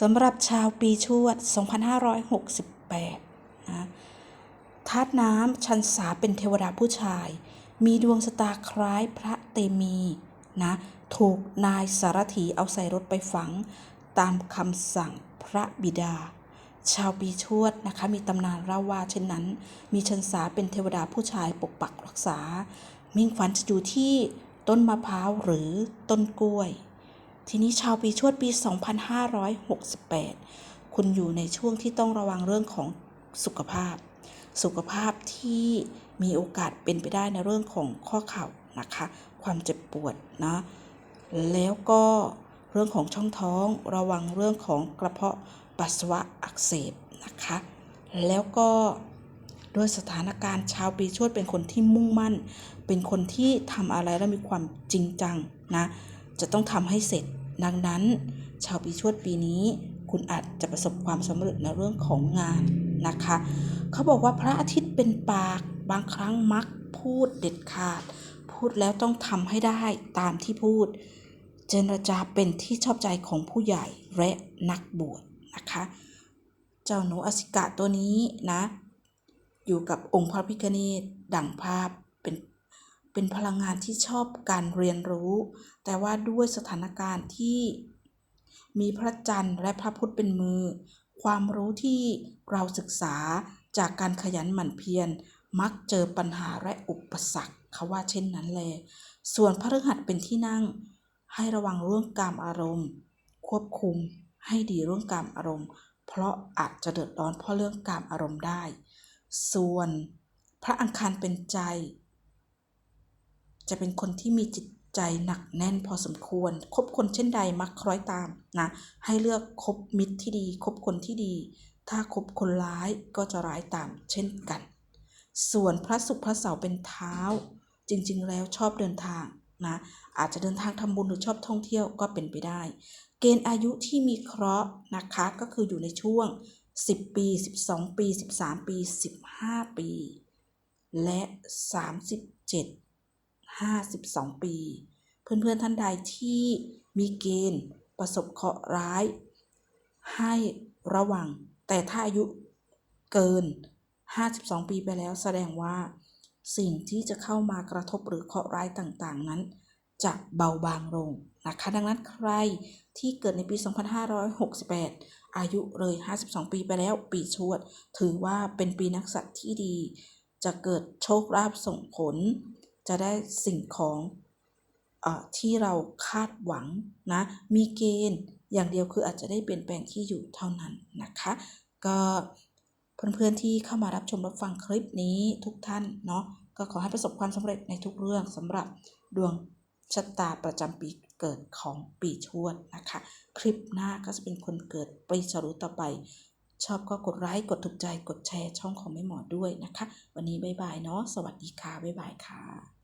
สำหรับชาวปีชวด 2568 นะธาตุน้ำชันสาเป็นเทวดาผู้ชาย มีดวงชะตาคล้ายพระเตมีนะ ถูกนายสารถีเอาใส่รถไปฝัง ตามคำสั่งพระบิดา ชาวปีชวดนะคะ มีตำนานเล่าว่าเช่นนั้น มีชันสาเป็นเทวดาผู้ชายปกปักรักษา มิ่งฝันจะอยู่ที่ต้นมะพร้าวหรือต้นกล้วย ทีนี้ชาวปีชวดปี 2568 คุณอยู่ในช่วงที่ต้องระวังเรื่องของสุขภาพ สุขภาพที่มีโอกาสเป็นไปได้ในเรื่องของข้อเข่านะคะ ความเจ็บปวดนะ แล้วก็เรื่องของช่องท้องระวังเรื่องของกระเพาะปัสสาวะอักเสบนะคะ แล้วก็ด้วยสถานการณ์ชาวปีชวดเป็นคนที่มุ่งมั่น เป็นคนที่ทำอะไรแล้วมีความจริงจังนะ จะต้องทำให้เสร็จ ดังนั้น ชาวปีชวดปีนี้ คุณอาจจะประสบความสำเร็จในเรื่องของงานนะคะ เขาบอกว่าพระอาทิตย์เป็นปากบางครั้งมักพูดเด็ดขาด พูดแล้วต้องทำให้ได้ตามที่พูด เจรจาเป็นที่ชอบใจของผู้ใหญ่และนักบวชนะคะ เจ้าหนูอสิกะตัวนี้นะ อยู่กับองค์พระพิฆเนศดั่งภาพ เป็นพลังงานที่ชอบการเรียนรู้ แต่ว่าด้วยสถานการณ์ที่มีพระจันทร์และพระพุธเป็นมือ ความรู้ที่เราศึกษาจากการขยันหมั่นเพียร มักเจอปัญหาและอุปสรรคเขาว่าเช่นนั้นแลย ส่วนพฤหัสเป็นที่นั่ง ให้ระวังเรื่องกามอารมณ์ ควบคุมให้ดีเรื่องกามอารมณ์ เพราะอาจจะเดือดร้อนเพราะเรื่องกามอารมณ์ได้ ส่วนพระอังคารเป็นใจ จะเป็นคนที่มีจิตใจหนักแน่นพอสมควร คบคนเช่นใดมักคล้อยตามนะ ให้เลือกคบมิตรที่ดี คบคนที่ดี ถ้าคบคนร้ายก็จะร้ายตามเช่นกัน ส่วนพระศุกร์พระเสาร์เป็นเท้า จริงๆ แล้วชอบเดินทางนะ อาจจะเดินทางทำบุญหรือชอบท่องเที่ยวก็เป็นไปได้ เกณฑ์อายุที่มีเคราะห์นะคะก็คืออยู่ในช่วง 10 ปี 12 ปี 13 ปี 15 ปี และ 37 52 ปี เพื่อนๆท่านใดที่มีเกณฑ์ประสบเคราะห์ร้าย ให้ระวัง แต่ถ้าอายุเกิน 52 ปีไปแล้วแสดงว่า สิ่งที่จะเข้ามากระทบหรือเคราะห์ร้ายต่างๆ นั้น จะเบาบางลงนะคะ ดังนั้นใครที่เกิดในปี 2568 อายุเลย 52 ปีไปแล้วปีชวด ถือว่าเป็นปีนักสัตว์ที่ดี จะเกิดโชคลาภส่งผล จะได้สิ่งของเออที่เราคาดหวังนะ มีเกณฑ์อย่างเดียวคืออาจจะได้เปลี่ยนแปลงที่อยู่เท่านั้นนะคะ ก็เพื่อนๆที่เข้ามารับชมรับฟังคลิปนี้ทุกท่านเนาะก็ขอให้ประสบความสำเร็จในทุกเรื่องสำหรับดวงชะตาประจำปีเกิดของปีชวดนะคะ คลิปหน้าก็จะเป็นคนเกิดปีฉลูต่อไป ชอบก็กดไลค์กดถูกใจกดแชร์ช่องของแม่หมอด้วยนะคะ วันนี้บ๊ายบายเนาะสวัสดีค่ะบ๊ายบายค่ะ